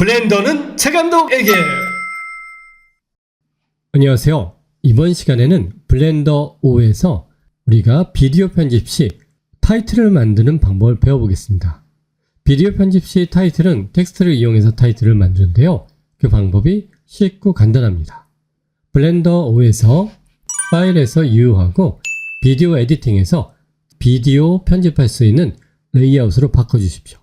블렌더는 최 감독에게 안녕하세요. 이번 시간에는 블렌더 5에서 우리가 비디오 편집 시 타이틀을 만드는 방법을 배워보겠습니다. 비디오 편집 시 타이틀은 텍스트를 이용해서 타이틀을 만드는데요. 그 방법이 쉽고 간단합니다. 블렌더 5에서 파일에서 유효하고 비디오 에디팅에서 비디오 편집할 수 있는 레이아웃으로 바꿔주십시오.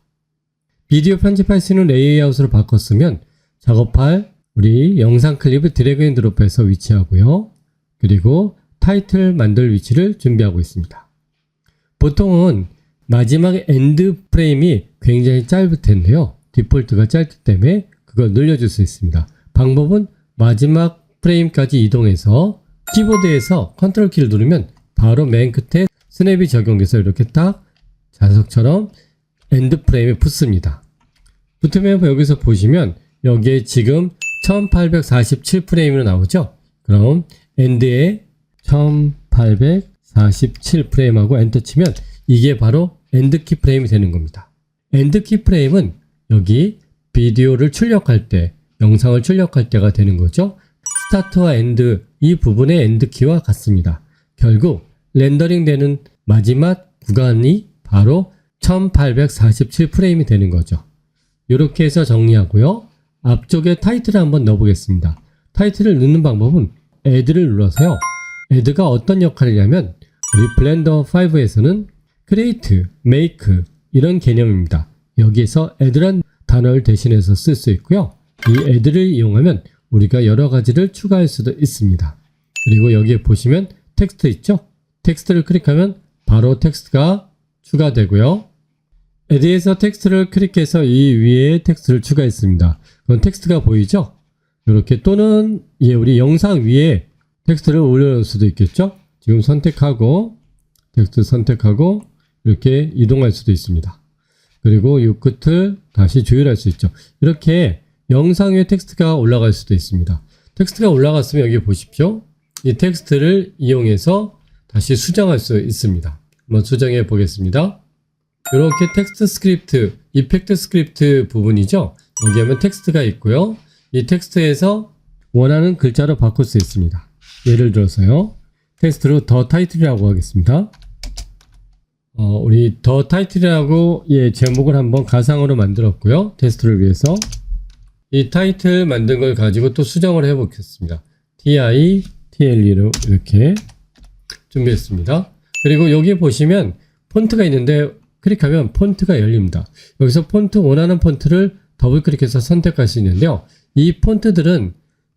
비디오 편집할 수 있는 레이아웃으로 바꿨으면 작업할 우리 영상 클립을 드래그 앤 드롭해서 위치하고요. 그리고 타이틀 만들 위치를 준비하고 있습니다. 보통은 마지막 엔드 프레임이 굉장히 짧을 텐데요. 디폴트가 짧기 때문에 그걸 늘려줄 수 있습니다. 방법은 마지막 프레임까지 이동해서 키보드에서 컨트롤 키를 누르면 바로 맨 끝에 스냅이 적용돼서 이렇게 딱 자석처럼 엔드 프레임에 붙습니다. 붙으면 여기서 보시면 여기에 지금 1847 프레임으로 나오죠? 그럼 엔드에 1847 프레임하고 엔터 치면 이게 바로 엔드 키 프레임이 되는 겁니다. 엔드 키 프레임은 여기 비디오를 출력할 때, 영상을 출력할 때가 되는 거죠. 스타트와 엔드 이 부분의 엔드 키와 같습니다. 결국 렌더링 되는 마지막 구간이 바로 1847프레임이 되는 거죠. 이렇게 해서 정리하고요. 앞쪽에 타이틀을 한번 넣어보겠습니다. 타이틀을 넣는 방법은 add를 눌러서요. add가 어떤 역할이냐면 우리 블렌더 5에서는 create, make 이런 개념입니다. 여기에서 add란 단어를 대신해서 쓸 수 있고요. 이 add를 이용하면 우리가 여러 가지를 추가할 수도 있습니다. 그리고 여기에 보시면 텍스트 있죠? 텍스트를 클릭하면 바로 텍스트가 추가되고요. 에디에서 텍스트를 클릭해서 이 위에 텍스트를 추가했습니다. 그럼 텍스트가 보이죠? 이렇게 또는 예, 우리 영상 위에 텍스트를 올려놓을 수도 있겠죠? 지금 선택하고 텍스트 선택하고 이렇게 이동할 수도 있습니다. 그리고 이 끝을 다시 조율할 수 있죠. 이렇게 영상 위에 텍스트가 올라갈 수도 있습니다. 텍스트가 올라갔으면 여기 보십시오. 이 텍스트를 이용해서 다시 수정할 수 있습니다. 한번 수정해 보겠습니다. 이렇게 텍스트 스크립트, 이펙트 스크립트 부분이죠. 여기 하면 텍스트가 있고요. 이 텍스트에서 원하는 글자로 바꿀 수 있습니다. 예를 들어서요. 텍스트로 더 타이틀이라고 하겠습니다. 어, 우리 더 타이틀이라고 예, 제목을 한번 가상으로 만들었고요. 테스트를 위해서. 이 타이틀 만든 걸 가지고 또 수정을 해 보겠습니다. ti, tle로 이렇게 준비했습니다. 그리고 여기 보시면 폰트가 있는데 클릭하면 폰트가 열립니다. 여기서 폰트 원하는 폰트를 더블 클릭해서 선택할 수 있는데요. 이 폰트들은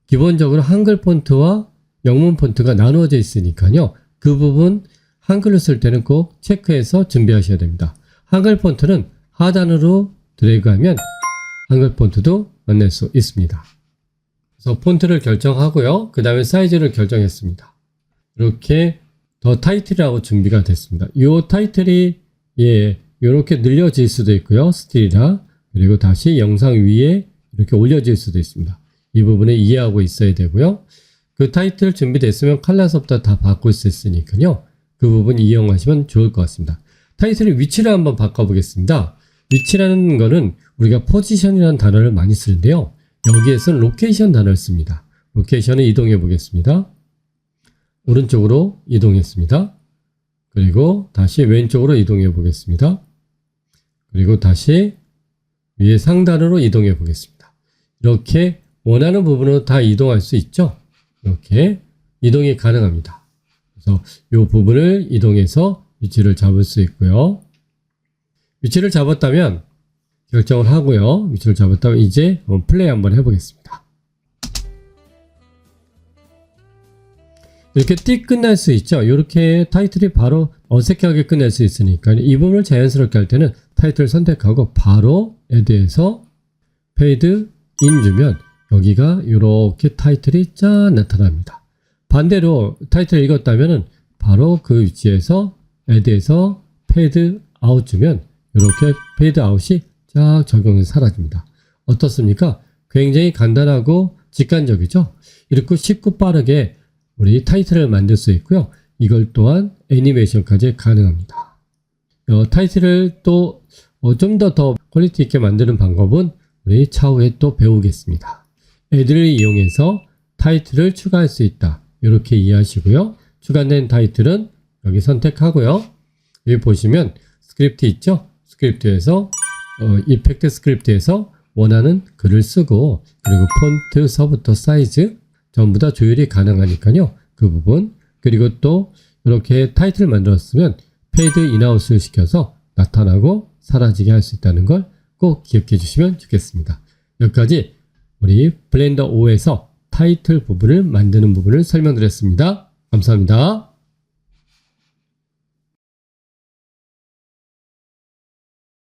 기본적으로 한글 폰트와 영문 폰트가 나누어져 있으니까요. 그 부분 한글로 쓸 때는 꼭 체크해서 준비하셔야 됩니다. 한글 폰트는 하단으로 드래그하면 한글 폰트도 만날 수 있습니다. 그래서 폰트를 결정하고요. 그 다음에 사이즈를 결정했습니다. 이렇게 더 타이틀이라고 준비가 됐습니다. 이 타이틀이 예, 이렇게 늘려질 수도 있고요. 스틸이라 그리고 다시 영상 위에 이렇게 올려질 수도 있습니다. 이 부분을 이해하고 있어야 되고요. 그 타이틀 준비됐으면 칼라서부터 다 바꿀 수 있으니까요. 그 부분 이용하시면 좋을 것 같습니다. 타이틀의 위치를 한번 바꿔보겠습니다. 위치라는 거는 우리가 포지션이라는 단어를 많이 쓰는데요. 여기에서는 로케이션 단어를 씁니다. 로케이션을 이동해 보겠습니다. 오른쪽으로 이동했습니다. 그리고 다시 왼쪽으로 이동해 보겠습니다. 그리고 다시 위에 상단으로 이동해 보겠습니다. 이렇게 원하는 부분으로 다 이동할 수 있죠? 이렇게 이동이 가능합니다. 그래서 이 부분을 이동해서 위치를 잡을 수 있고요. 위치를 잡았다면 결정을 하고요. 위치를 잡았다면 이제 플레이 한번 해보겠습니다. 이렇게 띡 끝날 수 있죠. 이렇게 타이틀이 바로 어색하게 끝낼 수 있으니까 이 부분을 자연스럽게 할 때는 타이틀 선택하고 바로 에드에서 페이드 인 주면 여기가 이렇게 타이틀이 짠 나타납니다. 반대로 타이틀을 읽었다면 바로 그 위치에서 에드에서 페이드 아웃 주면 이렇게 페이드 아웃이 쫙 적용해서 사라집니다. 어떻습니까? 굉장히 간단하고 직관적이죠? 이렇게 쉽고 빠르게 우리 타이틀을 만들 수 있고요. 이걸 또한 애니메이션까지 가능합니다. 어, 타이틀을 또 좀 더더 퀄리티 있게 만드는 방법은 우리 차후에 또 배우겠습니다. 애들을 이용해서 타이틀을 추가할 수 있다. 이렇게 이해하시고요. 추가된 타이틀은 여기 선택하고요. 여기 보시면 스크립트 있죠? 스크립트에서 어, 이펙트 스크립트에서 원하는 글을 쓰고 그리고 폰트, 서부터 사이즈 전부 다 조율이 가능하니까요. 그 부분 그리고 또 이렇게 타이틀을 만들었으면 페이드 인아웃을 시켜서 나타나고 사라지게 할 수 있다는 걸 꼭 기억해 주시면 좋겠습니다. 여기까지 우리 블렌더 5에서 타이틀 부분을 만드는 부분을 설명드렸습니다. 감사합니다.